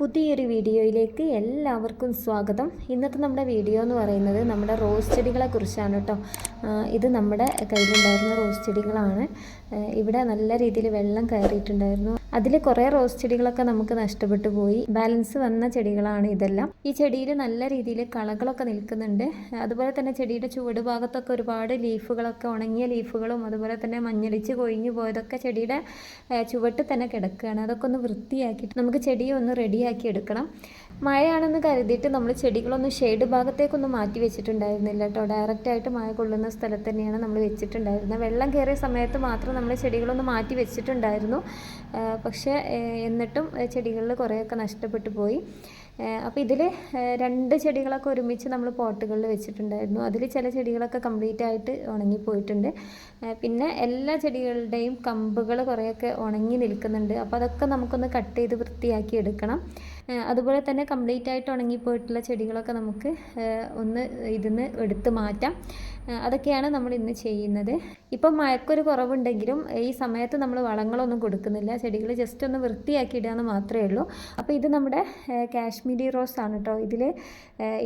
പുതിയൊരു വീഡിയോയിലേക്ക് എല്ലാവർക്കും സ്വാഗതം. ഇന്നത്തെ നമ്മുടെ വീഡിയോ എന്ന് പറയുന്നത് നമ്മുടെ റോസ് ചെടികളെ കുറിച്ചാണ് കേട്ടോ. ഇത് നമ്മുടെ കയ്യിലുണ്ടായിരുന്ന റോസ് ചെടികളാണ്. ഇവിടെ നല്ല രീതിയിൽ വെള്ളം കയറിയിട്ടുണ്ടായിരുന്നു. അതിൽ കുറേ റോസ് ചെടികളൊക്കെ നമുക്ക് നഷ്ടപ്പെട്ടു പോയി. ബാലൻസ് വന്ന ചെടികളാണ് ഇതെല്ലാം. ഈ ചെടിയിൽ നല്ല രീതിയിൽ കളകളൊക്കെ നിൽക്കുന്നുണ്ട്. അതുപോലെ തന്നെ ചെടിയുടെ ചുവട് ഭാഗത്തൊക്കെ ഒരുപാട് ലീഫുകളൊക്കെ ഉണങ്ങിയ ലീഫുകളും അതുപോലെ തന്നെ മഞ്ഞളിച്ച് കൊഴിഞ്ഞു പോയതൊക്കെ ചെടിയുടെ ചുവട്ട് തന്നെ കിടക്കുകയാണ്. അതൊക്കെ ഒന്ന് വൃത്തിയാക്കിയിട്ട് നമുക്ക് ചെടിയെ ഒന്ന് റെഡിയാക്കി എടുക്കണം. മഴയാണെന്ന് കരുതിയിട്ട് നമ്മൾ ചെടികളൊന്നും ഷെയ്ഡ് ഭാഗത്തേക്കൊന്നും മാറ്റി വെച്ചിട്ടുണ്ടായിരുന്നില്ല കേട്ടോ. ഡയറക്റ്റായിട്ട് മഴ കൊള്ളുന്ന സ്ഥലത്ത് തന്നെയാണ് നമ്മൾ വെച്ചിട്ടുണ്ടായിരുന്നത്. വെള്ളം കയറിയ സമയത്ത് മാത്രം നമ്മൾ ചെടികളൊന്ന് മാറ്റി വെച്ചിട്ടുണ്ടായിരുന്നു. പക്ഷേ എന്നിട്ടും ചെടികളിൽ കുറേയൊക്കെ നഷ്ടപ്പെട്ടു പോയി. അപ്പോൾ ഇതിൽ രണ്ട് ചെടികളൊക്കെ ഒരുമിച്ച് നമ്മൾ പോട്ടുകളിൽ വെച്ചിട്ടുണ്ടായിരുന്നു. അതിൽ ചില ചെടികളൊക്കെ കംപ്ലീറ്റ് ആയിട്ട് ഉണങ്ങിപ്പോയിട്ടുണ്ട്. പിന്നെ എല്ലാ ചെടികളുടെയും കമ്പുകൾ കുറേയൊക്കെ ഉണങ്ങി നിൽക്കുന്നുണ്ട്. അപ്പോൾ അതൊക്കെ നമുക്കൊന്ന് കട്ട് ചെയ്ത് വൃത്തിയാക്കി എടുക്കണം. അതുപോലെ തന്നെ കംപ്ലീറ്റ് ആയിട്ട് ഉണങ്ങിപ്പോയിട്ടുള്ള ചെടികളൊക്കെ നമുക്ക് ഒന്ന് ഒന്ന് ഇതിന്ന് എടുത്ത് മാറ്റാം. അതൊക്കെയാണ് നമ്മൾ ഇന്ന് ചെയ്യുന്നത്. ഇപ്പം മഴക്കൊരു കുറവുണ്ടെങ്കിലും ഈ സമയത്ത് നമ്മൾ വളങ്ങളൊന്നും കൊടുക്കുന്നില്ല. ചെടികൾ ജസ്റ്റ് ഒന്ന് വൃത്തിയാക്കി ഇടുക എന്ന് മാത്രമേ ഉള്ളൂ. അപ്പോൾ ഇത് നമ്മുടെ കാശ്മീരി റോസ് ആണ് കേട്ടോ ഇതിൽ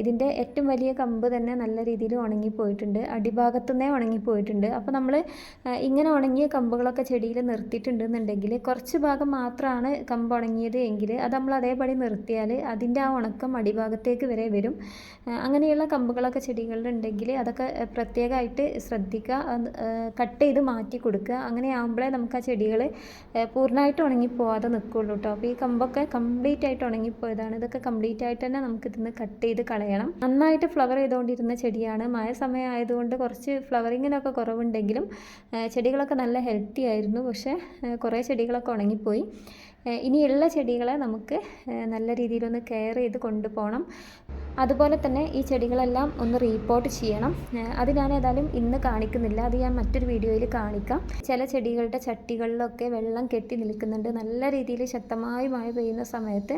ഇതിന്റെ ഏറ്റവും വലിയ കമ്പ് തന്നെ നല്ല രീതിയിൽ ഉണങ്ങിപ്പോയിട്ടുണ്ട്. അടിഭാഗത്തുനിന്നേ ഉണങ്ങിപ്പോയിട്ടുണ്ട്. അപ്പോൾ നമ്മൾ ഇങ്ങനെ ഉണങ്ങിയ കമ്പുകളൊക്കെ ചെടിയിൽ നിർത്തിയിട്ടുണ്ടെന്നുണ്ടെങ്കിൽ കുറച്ച് ഭാഗം മാത്രമാണ് കമ്പ് ഉണങ്ങിയത് എങ്കിൽ അത് നമ്മൾ അതേപടി നിർത്തിയാൽ അതിന്റെ ആ ഉണക്കം അടിഭാഗത്തേക്ക് വരെ വരും. അങ്ങനെയുള്ള കമ്പുകളൊക്കെ ചെടികളിലുണ്ടെങ്കിൽ അതൊക്കെ പ്രത്യേകമായിട്ട് ശ്രദ്ധിക്കുക കട്ട് ചെയ്ത് മാറ്റി കൊടുക്കുക. അങ്ങനെ ആകുമ്പോഴേ നമുക്ക് ആ ചെടികൾ പൂർണമായിട്ട് ഉണങ്ങിപ്പോവാതെ നിൽക്കുള്ളൂ കേട്ടോ അപ്പോൾ ഈ കമ്പൊക്കെ കംപ്ലീറ്റ് ആയിട്ട് ഉണങ്ങിപ്പോയതാണ്. ഇതൊക്കെ കംപ്ലീറ്റ് ആയിട്ട് തന്നെ നമുക്ക് ഇതിന്ന് കട്ട് ചെയ്ത് കളയണം. നന്നായിട്ട് ഫ്ലവർ ചെയ്തുകൊണ്ടിരുന്ന ചെടിയാണ്. മഴ സമയമായതുകൊണ്ട് കുറച്ച് ഫ്ലവറിങ്ങിനൊക്കെ കുറവുണ്ടെങ്കിലും ചെടികളൊക്കെ നല്ല ഹെൽത്തി ആയിരുന്നു. പക്ഷേ കുറേ ചെടികളൊക്കെ ഉണങ്ങിപ്പോയി. ഇനിയുള്ള ചെടികളെ നമുക്ക് നല്ല രീതിയിലൊന്ന് കെയർ ചെയ്ത് കൊണ്ടുപോകണം. അതുപോലെ തന്നെ ഈ ചെടികളെല്ലാം ഒന്ന് റീപ്പോർട്ട് ചെയ്യണം. അത് ഞാൻ ഏതായാലും ഇന്ന് കാണിക്കുന്നില്ല. അത് ഞാൻ മറ്റൊരു വീഡിയോയിൽ കാണിക്കാം. ചില ചെടികളുടെ ചട്ടികളിലൊക്കെ വെള്ളം കെട്ടി നിൽക്കുന്നുണ്ട്. നല്ല രീതിയിൽ ശക്തമായി മഴ പെയ്യുന്ന സമയത്ത്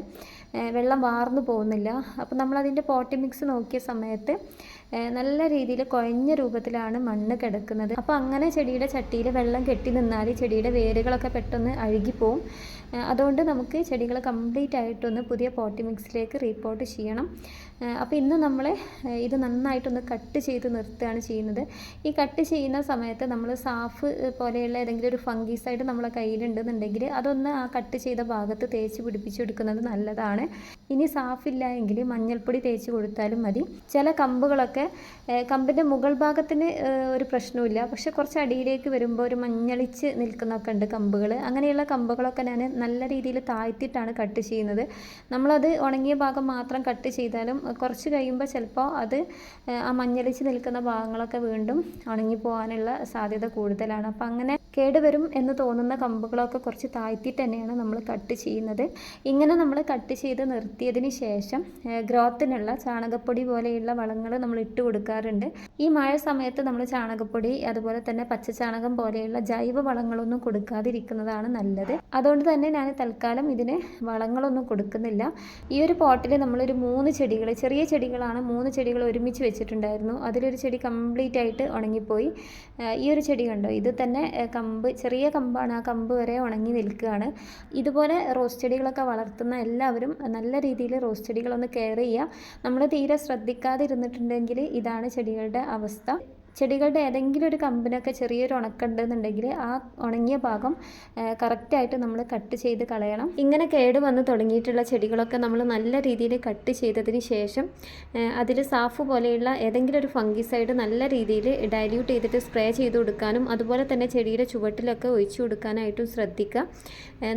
വെള്ളം വാർന്നു പോകുന്നില്ല. അപ്പോൾ നമ്മളതിന്റെ പോട്ടി മിക്സ് നോക്കിയ സമയത്ത് നല്ല രീതിയിൽ കുഴഞ്ഞ രൂപത്തിലാണ് മണ്ണ് കിടക്കുന്നത്. അപ്പോൾ അങ്ങനെ ചെടിയുടെ ചട്ടിയിൽ വെള്ളം കെട്ടി നിന്നാൽ ചെടിയുടെ വേരുകളൊക്കെ പെട്ടെന്ന് അഴുകിപ്പോവും. അതുകൊണ്ട് നമുക്ക് ചെടികൾ കംപ്ലീറ്റ് ആയിട്ടൊന്ന് പുതിയ പോട്ടി മിക്സിലേക്ക് റീപ്പോർട്ട് ചെയ്യണം. അപ്പോൾ ഇന്ന് നമ്മൾ ഇത് നന്നായിട്ടൊന്ന് കട്ട് ചെയ്ത് നിർത്തുകയാണ് ചെയ്യുന്നത്. ഈ കട്ട് ചെയ്യുന്ന സമയത്ത് നമ്മൾ സാഫ് പോലെയുള്ള ഏതെങ്കിലും ഒരു ഫംഗീസായിട്ട് നമ്മളെ കയ്യിലുണ്ടെന്നുണ്ടെങ്കിൽ അതൊന്ന് ആ കട്ട് ചെയ്ത ഭാഗത്ത് തേച്ച് പിടിപ്പിച്ചെടുക്കുന്നത് നല്ലതാണ്. ഇനി സാഫില്ല എങ്കിൽ മഞ്ഞൾപ്പൊടി തേച്ച് കൊടുത്താലും മതി. ചില കമ്പുകളൊക്കെ കമ്പിന്റെ മുകൾ ഭാഗത്തിന് ഒരു പ്രശ്നവുമില്ല. പക്ഷെ കുറച്ച് അടിയിലേക്ക് വരുമ്പോൾ ഒരു മഞ്ഞളിച്ച് നിൽക്കുന്നൊക്കെ ഉണ്ട് കമ്പുകൾ അങ്ങനെയുള്ള കമ്പുകളൊക്കെ ഞാൻ നല്ല രീതിയിൽ താഴ്ത്തിയിട്ടാണ് കട്ട് ചെയ്യുന്നത്. നമ്മളത് ഉണങ്ങിയ ഭാഗം മാത്രം കട്ട് ചെയ്താലും കുറച്ച് കഴിയുമ്പോൾ ചിലപ്പോൾ അത് ആ മഞ്ഞളിച്ച് നിൽക്കുന്ന ഭാഗങ്ങളൊക്കെ വീണ്ടും ഉണങ്ങി പോകാനുള്ള സാധ്യത കൂടുതലാണ്. അപ്പം അങ്ങനെ കേടുവരും എന്ന് തോന്നുന്ന കമ്പുകളൊക്കെ കുറച്ച് താഴ്ത്തിയിട്ട് തന്നെയാണ് നമ്മൾ കട്ട് ചെയ്യുന്നത്. ഇങ്ങനെ നമ്മൾ കട്ട് ചെയ്ത് നിർത്തിയതിന് ശേഷം ഗ്രോത്തിനുള്ള ചാണകപ്പൊടി പോലെയുള്ള വളങ്ങൾ നമ്മൾ ഇട്ട് കൊടുക്കാറുണ്ട്. ഈ മഴ സമയത്ത് നമ്മൾ ചാണകപ്പൊടി അതുപോലെ തന്നെ പച്ചച്ചാണകം പോലെയുള്ള ജൈവ വളങ്ങളൊന്നും കൊടുക്കാതിരിക്കുന്നതാണ് നല്ലത്. അതുകൊണ്ട് തന്നെ ഞാൻ തൽക്കാലം ഇതിന് വളങ്ങളൊന്നും കൊടുക്കുന്നില്ല. ഈ ഒരു പോട്ടിൽ നമ്മളൊരു മൂന്ന് ചെടികൾ ചെറിയ ചെടികളാണ് മൂന്ന് ചെടികൾ ഒരുമിച്ച് വെച്ചിട്ടുണ്ടായിരുന്നു. അതിലൊരു ചെടി കംപ്ലീറ്റ് ആയിട്ട് ഉണങ്ങിപ്പോയി ഈ ഒരു ചെടി കണ്ടോ? ഇത് തന്നെ കമ്പ് ചെറിയ കമ്പാണ്. ആ കമ്പ് വരെ ഉണങ്ങി നിൽക്കുകയാണ്. ഇതുപോലെ റോസ് ചെടികളൊക്കെ വളർത്തുന്ന എല്ലാവരും നല്ല രീതിയിൽ റോസ് ചെടികളൊന്ന് കെയർ ചെയ്യുക നമ്മൾ തീരെ ശ്രദ്ധിക്കാതിരുന്നിട്ടുണ്ടെങ്കിൽ ഇതാണ് ചെടികളുടെ അവസ്ഥ. ചെടികളുടെ ഏതെങ്കിലും ഒരു കമ്പിനൊക്കെ ചെറിയൊരു ഉണക്കുണ്ടെന്നുണ്ടെങ്കിൽ ആ ഉണങ്ങിയ ഭാഗം കറക്റ്റായിട്ട് നമ്മൾ കട്ട് ചെയ്ത് കളയണം. ഇങ്ങനെ കേട് വന്ന് തുടങ്ങിയിട്ടുള്ള ചെടികളൊക്കെ നമ്മൾ നല്ല രീതിയിൽ കട്ട് ചെയ്തതിന് ശേഷം അതിൽ സാഫ് പോലെയുള്ള ഏതെങ്കിലും ഒരു ഫംഗിസൈഡ് നല്ല രീതിയിൽ ഡൈല്യൂട്ട് ചെയ്തിട്ട് സ്പ്രേ ചെയ്ത് കൊടുക്കാനും അതുപോലെ തന്നെ ചെടിയുടെ ചുവട്ടിലൊക്കെ ഒഴിച്ചു കൊടുക്കാനായിട്ടും ശ്രദ്ധിക്കുക.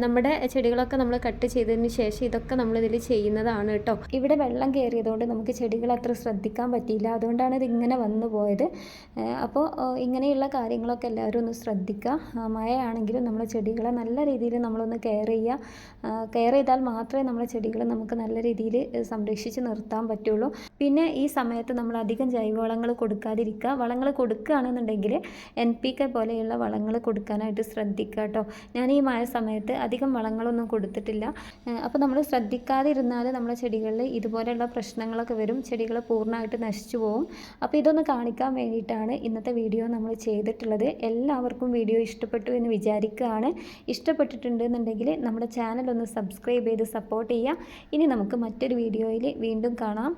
നമ്മുടെ ചെടികളൊക്കെ നമ്മൾ കട്ട് ചെയ്തതിന് ശേഷം ഇതൊക്കെ നമ്മൾ ഇതിൽ ചെയ്യുന്നതാണ് കേട്ടോ. ഇവിടെ വെള്ളം കയറിയതുകൊണ്ട് നമുക്ക് ചെടികൾ അത്ര ശ്രദ്ധിക്കാൻ പറ്റിയില്ല. അതുകൊണ്ടാണ് ഇത് ഇങ്ങനെ വന്നു പോയത്. അപ്പോൾ ഇങ്ങനെയുള്ള കാര്യങ്ങളൊക്കെ എല്ലാവരും ഒന്ന് ശ്രദ്ധിക്കുക മഴയാണെങ്കിലും നമ്മൾ ചെടികളെ നല്ല രീതിയിൽ നമ്മളൊന്ന് കെയർ ചെയ്യുക കെയർ ചെയ്താൽ മാത്രമേ നമ്മളെ ചെടികളെ നമുക്ക് നല്ല രീതിയിൽ സംരക്ഷിച്ച് നിർത്താൻ പറ്റുള്ളൂ. പിന്നെ ഈ സമയത്ത് നമ്മൾ അധികം ജൈവവളങ്ങൾ കൊടുക്കാതിരിക്കുക. വളങ്ങൾ കൊടുക്കുകയാണെന്നുണ്ടെങ്കിൽ എൻ പി കെ പോലെയുള്ള വളങ്ങൾ കൊടുക്കാനായിട്ട് ശ്രദ്ധിക്കുക കേട്ടോ. ഞാൻ ഈ മഴ സമയത്ത് അധികം വളങ്ങളൊന്നും കൊടുത്തിട്ടില്ല. അപ്പോൾ നമ്മൾ ശ്രദ്ധിക്കാതിരുന്നാൽ നമ്മുടെ ചെടികളിൽ ഇതുപോലെയുള്ള പ്രശ്നങ്ങളൊക്കെ വരും. ചെടികൾ പൂർണമായിട്ട് നശിച്ചു പോകും. അപ്പോൾ ഇതൊന്ന് കാണിക്കാൻ വേണ്ടിയിട്ടാണ് ഇന്നത്തെ വീഡിയോ നമ്മൾ ചെയ്തിട്ടുള്ളത്. എല്ലാവർക്കും വീഡിയോ ഇഷ്ടപ്പെട്ടു എന്ന് വിചാരിക്കുകയാണ്. ഇഷ്ടപ്പെട്ടിട്ടുണ്ടെന്നുണ്ടെങ്കിൽ നമ്മുടെ ചാനൽ ഒന്ന് സബ്സ്ക്രൈബ് ചെയ്ത് സപ്പോർട്ട് ചെയ്യുക. ഇനി നമുക്ക് മറ്റൊരു വീഡിയോയിൽ വീണ്ടും കാണാം.